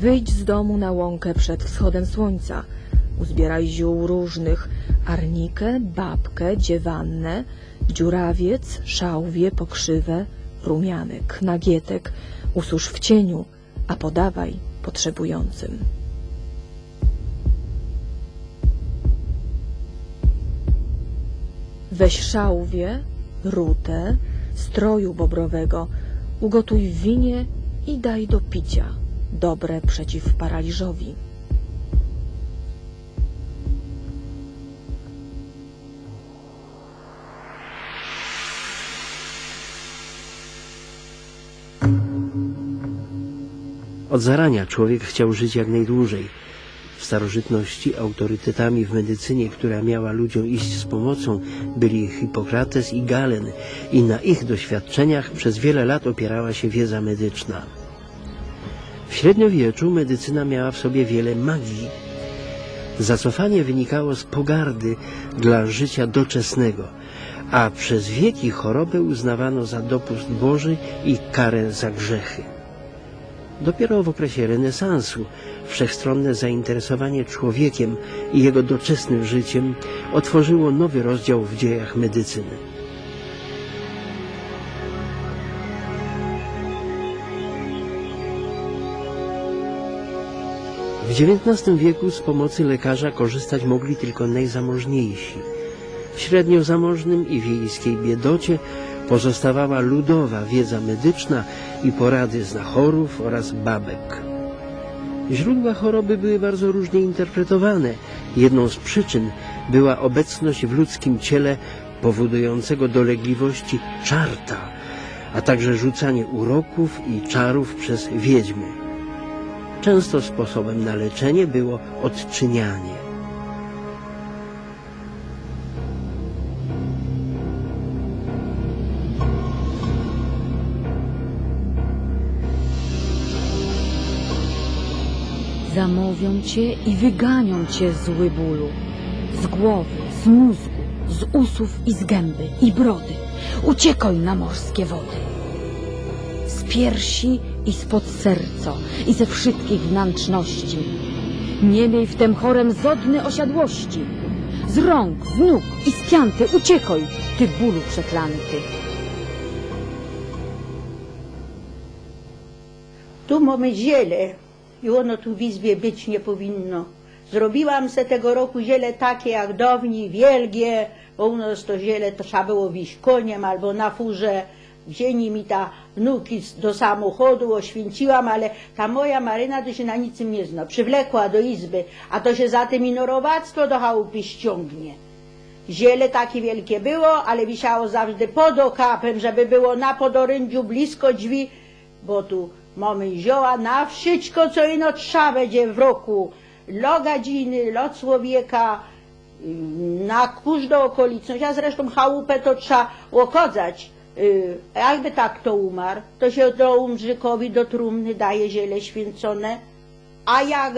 Wyjdź z domu na łąkę przed wschodem słońca. Uzbieraj ziół różnych, arnikę, babkę, dziewannę, dziurawiec, szałwie, pokrzywę, rumianek, nagietek. Ususz w cieniu, a podawaj potrzebującym. Weź szałwię, rutę, stroju bobrowego, ugotuj w winie i daj do picia, dobre przeciw paraliżowi. Od zarania człowiek chciał żyć jak najdłużej. W starożytności autorytetami w medycynie, która miała ludziom iść z pomocą, byli Hipokrates i Galen i na ich doświadczeniach przez wiele lat opierała się wiedza medyczna. W średniowieczu medycyna miała w sobie wiele magii. Zacofanie wynikało z pogardy dla życia doczesnego, a przez wieki chorobę uznawano za dopust Boży i karę za grzechy. Dopiero w okresie renesansu wszechstronne zainteresowanie człowiekiem i jego doczesnym życiem otworzyło nowy rozdział w dziejach medycyny. W XIX wieku z pomocy lekarza korzystać mogli tylko najzamożniejsi. W średnio zamożnym i wiejskiej biedocie pozostawała ludowa wiedza medyczna i porady znachorów oraz babek. Źródła choroby były bardzo różnie interpretowane. Jedną z przyczyn była obecność w ludzkim ciele powodującego dolegliwości czarta, a także rzucanie uroków i czarów przez wiedźmy. Często sposobem na leczenie było odczynianie. Zamówią cię i wyganią cię zły bólu. Z głowy, z mózgu, z usów i z gęby i brody. Uciekaj na morskie wody. Z piersi i spod serca i ze wszystkich wnętrzności. Nie miej w tem chorem zodny osiadłości. Z rąk, z nóg i z pianty uciekaj, ty bólu przeklęty. Tu mamy ziele i ono tu w izbie być nie powinno. Zrobiłam se tego roku ziele takie jak dawniej, wielgie, bo u nas to ziele to trzeba było wiść koniem albo na furze. Wzięli mi ta wnuki do samochodu, oświęciłam, ale ta moja Maryna to się na niczym nie zna. Przywlekła do izby, a to się za tym inorowactwo do chałupy ściągnie. Ziele takie wielkie było, ale wisiało zawsze pod okapem, żeby było na podorędziu blisko drzwi, bo tu mamy zioła na wszystko, co ino trzeba będzie w roku. Lo gadziny, lo człowieka, ym, na każdą okoliczność, a zresztą chałupę to trzeba łokodzać. Y, Jakby tak to umarł, to się do umrzykowi do trumny daje ziele święcone, a jak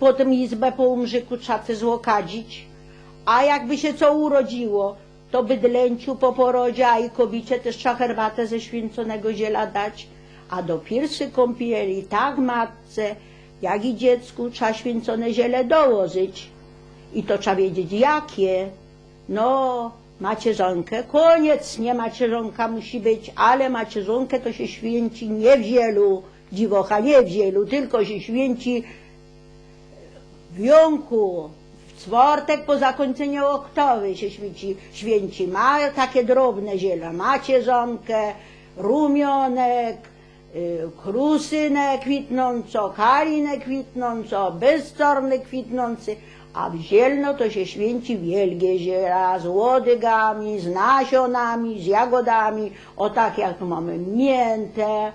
potem izbę po umrzyku trzeba złokadzić, a jakby się co urodziło, to bydlęciu po porodzie, a i kobicie też trzeba herbatę ze święconego ziela dać, a do pierwszej kąpieli tak matce, jak i dziecku trzeba święcone ziele dołożyć. I to trzeba wiedzieć jakie. No, macierzonkę, koniec, nie macierzonka musi być, ale macierzonkę to się święci nie w zielu, dziwocha, nie w zielu, tylko się święci w jąku, w czwartek po zakończeniu oktowy się święci, święci. Ma takie drobne ziele, macierzonkę, rumionek, y, krusynę kwitnąco, kalinę kwitnąco, bezcorny kwitnący, a w zielno to się święci wielkie ziela z łodygami, z nasionami, z jagodami, o tak jak tu mamy miętę,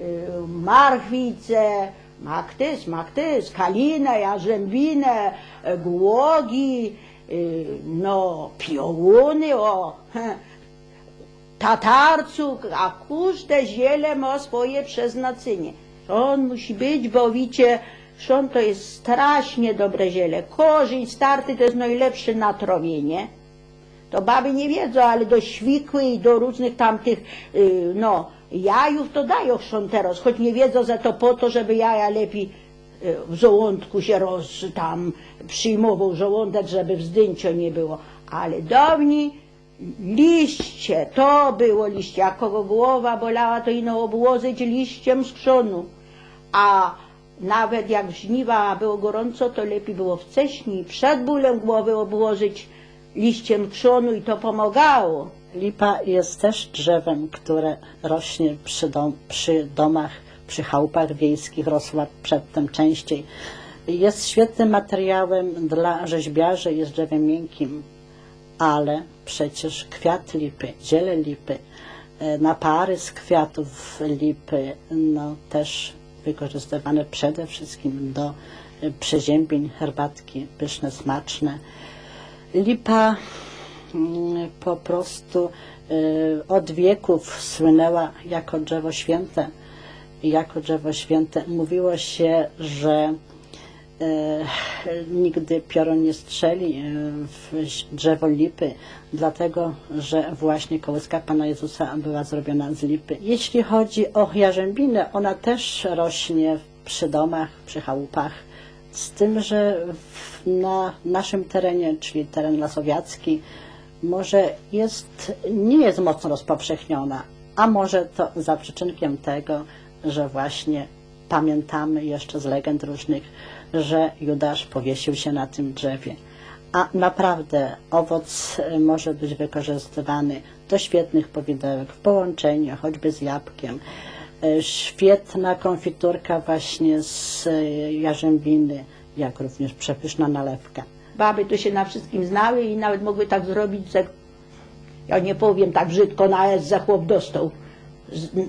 y, marchwicę, maktys, maktys, kalinę, jarzębinę, y, głogi, y, no piołuny, o, tatarcuk, a każde ziele ma swoje przeznaczenie. On musi być, bo wiecie, że on to jest strasznie dobre ziele. Korzeń starty to jest najlepsze na trowienie. To baby nie wiedzą, ale do świkły i do różnych tamtych, y, no, jajów to dają chrząteros, choć nie wiedzą, że to po to, żeby jaja lepiej y, w żołądku się roz, tam przyjmował żołądek, żeby wzdęcia nie było. Ale dawniej liście, to było liście, a kogo głowa bolała, to ino obłożyć liściem z krzonu. A nawet jak żniwa było gorąco, to lepiej było wcześniej, przed bólem głowy obłożyć liściem krzonu i to pomagało. Lipa jest też drzewem, które rośnie przy, dom, przy domach, przy chałupach wiejskich, rosła przedtem częściej. Jest świetnym materiałem dla rzeźbiarzy, jest drzewem miękkim, ale przecież kwiat lipy, ziele lipy, e, napary z kwiatów lipy, no też wykorzystywane przede wszystkim do e, przeziębień, herbatki pyszne, smaczne. Lipa mm, po prostu y, od wieków słynęła jako drzewo święte. Jako drzewo święte mówiło się, że nigdy piorun nie strzeli y, w drzewo lipy, dlatego że właśnie kołyska Pana Jezusa była zrobiona z lipy. Jeśli chodzi o jarzębinę, ona też rośnie przy domach, przy chałupach, z tym, że na naszym terenie, czyli teren lasowiacki, może jest, nie jest mocno rozpowszechniona, a może to za przyczynkiem tego, że właśnie pamiętamy jeszcze z legend różnych, że Judasz powiesił się na tym drzewie. A naprawdę owoc y, może być wykorzystywany do świetnych powidełek w połączeniu choćby z jabłkiem. Y, Świetna konfiturka właśnie z y, jarzębiny, jak również przepyszna nalewka. Baby to się na wszystkim znały i nawet mogły tak zrobić, że ja nie powiem tak brzydko, na S za chłop dostał.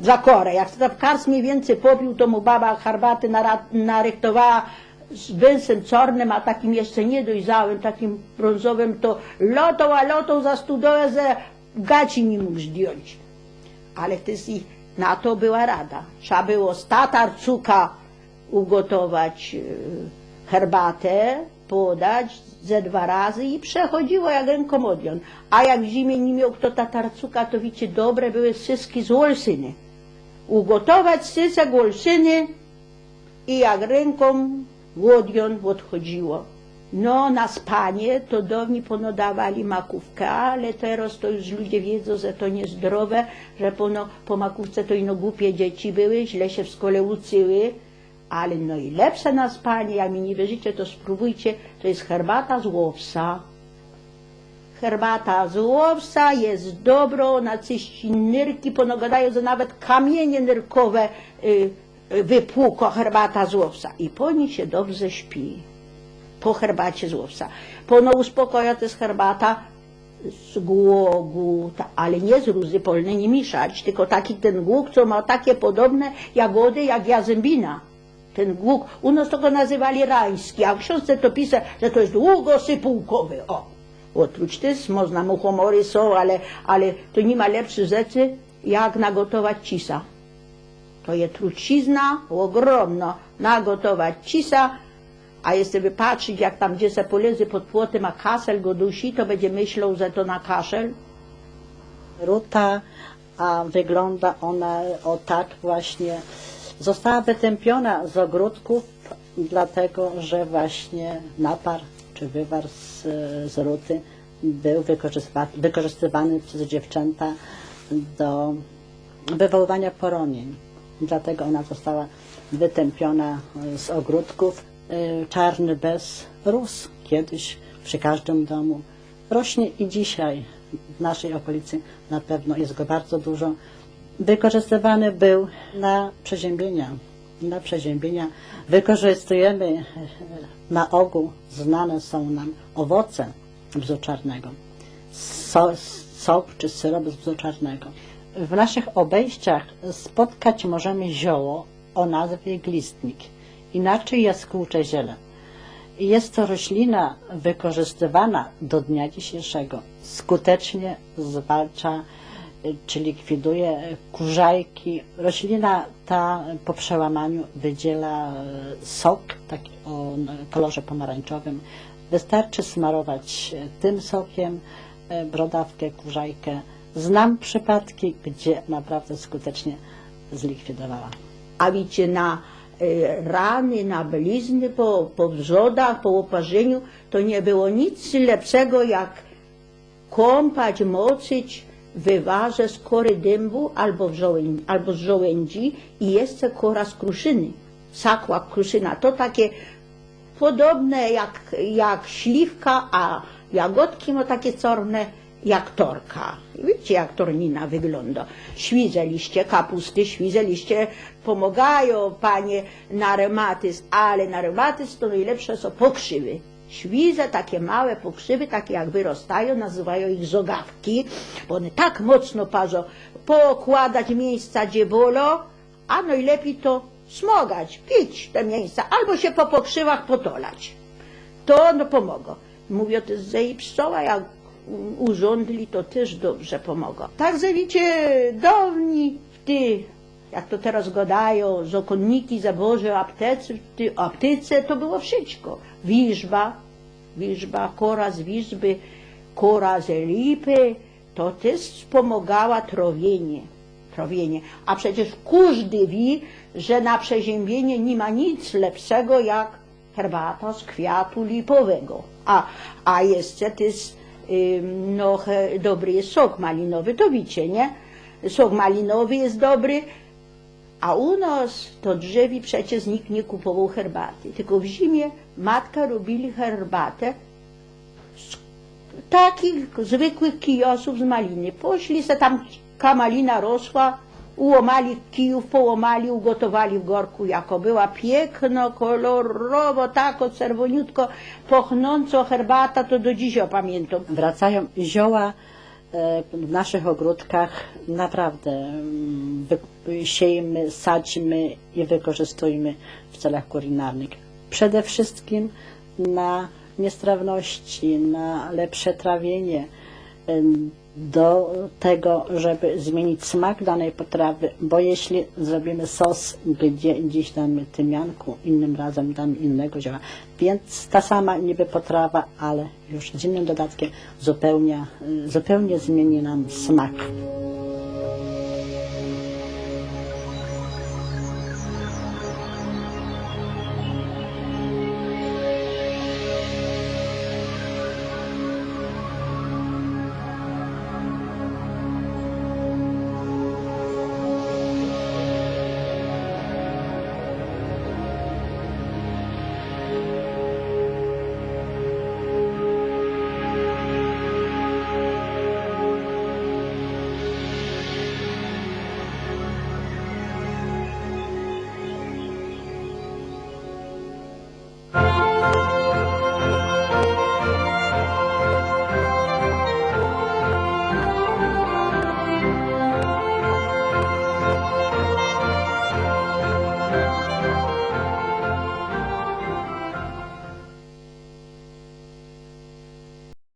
Za korę. Jak w karczmie więcej popił, to mu baba herbaty narychtowała z węsem czarnym, a takim jeszcze niedojrzałym, takim brązowym, to lotą, a lotą za studołę, że gaci nie mógł zdjąć. Ale to jest i na to była rada. Trzeba było z tatarcuka ugotować e, herbatę, podać ze dwa razy i przechodziło jak rękomodion. A jak w zimie nie miał kto tatarcuka, to wiecie, dobre były syski z wolsyny. Ugotować sysek wolsyny i jak ręką łodion odchodziło. No, na spanie to dawni ponodawali makówkę, ale teraz to już ludzie wiedzą, że to niezdrowe, że pono, po makówce to ino głupie dzieci były, źle się w szkole uczyły, ale no i lepsze na spanie, jak mi nie wierzycie, to spróbujcie, to jest herbata z łowsa. Herbata z łowsa jest dobro, na czyści nyrki, ponagadają, że nawet kamienie nyrkowe y, y, wypłuko herbata z łowsa i po niej się dobrze śpi po herbacie z łowca. Pono uspokoja to jest herbata z głogu, ale nie z rózy polnej nie mieszać, tylko taki ten głóg, co ma takie podobne jagody jak jazębina. Ten głóg, u nas to go nazywali rański, a w książce to pisze, że to jest długosypułkowy. O, otruć też, można muchomory są, ale, ale to nie ma lepszych rzeczy, jak nagotować cisa. To jest trucizna ogromna, nagotować cisa, a jeśli patrzeć, jak tam gdzie se polezy pod płotem, a kaszel go dusi, to będzie myślał, że to na kaszel. Ruta, a wygląda ona o tak właśnie. Została wytępiona z ogródków, dlatego że właśnie napar czy wywar z, z ruty był wykorzystywa, wykorzystywany przez dziewczęta do wywoływania poronień. Dlatego ona została wytępiona z ogródków. Y, Czarny bez rósł kiedyś przy każdym domu. Rośnie i dzisiaj w naszej okolicy na pewno jest go bardzo dużo. Wykorzystywany był na przeziębienia. Na przeziębienia wykorzystujemy e, na ogół znane są nam owoce bzu czarnego, so, sok czy syrop z bzu czarnego. W naszych obejściach spotkać możemy zioło o nazwie glistnik, inaczej jaskółcze ziele. Jest to roślina wykorzystywana do dnia dzisiejszego. Skutecznie zwalcza czy likwiduje kurzajki. Roślina ta po przełamaniu wydziela y, sok taki o kolorze pomarańczowym. Wystarczy smarować y, tym sokiem y, brodawkę, kurzajkę. Znam przypadki, gdzie naprawdę skutecznie zlikwidowała. A wiecie, na e, rany, na blizny po, po wrzodach, po oparzeniu, to nie było nic lepszego jak kąpać, moczyć wywarze z kory dębu albo, albo z żołędzi i jeszcze kora z kruszyny, sakła kruszyna. To takie podobne jak, jak śliwka, a jagodki ma takie czarne jak torka. Wiecie, jak tornina wygląda. Świże liście kapusty, świże liście pomagają, panie, na reumatyzm, ale na reumatyzm to najlepsze są pokrzywy. Świże, takie małe pokrzywy, takie jak wyrastają, nazywają ich zogawki, bo one tak mocno parzą. Pokładać miejsca, gdzie bolą, a najlepiej to smogać, pić te miejsca, albo się po pokrzywach potolać. To no pomogą. Mówię, to z pszczoła, jak urządli, to też dobrze pomogą. Także wiecie, dawni w ty, jak to teraz gadają, zakonniki zaboże aptece, aptece, to było wszystko. Wiżba, wiżba, kora z wiżby, kora z lipy, to też pomagała trowienie. Trowienie. A przecież każdy wie, że na przeziębienie nie ma nic lepszego jak herbata z kwiatu lipowego. A, a jeszcze też no, dobry jest sok malinowy, to wiecie, nie? Sok malinowy jest dobry, a u nas to drzewi przecież nikt nie kupował herbaty. Tylko w zimie matka robili herbatę z takich zwykłych kijosów z maliny. Poszli se tam kamalina rosła, ułomali kijów, połomali, ugotowali w gorku, jako była piękno, kolorowo, tako czerwoniutko, pochnąco herbata, to do dziś pamiętam. wracają zioła w naszych ogródkach naprawdę mm, siejmy, sadzimy i wykorzystujmy w celach kulinarnych. Przede wszystkim na niestrawności, na lepsze trawienie, do tego, żeby zmienić smak danej potrawy, bo jeśli zrobimy sos, gdzie dziś damy tymianku, innym razem damy innego zioła, więc ta sama niby potrawa, ale już z innym dodatkiem zupełnie, zupełnie zmieni nam smak.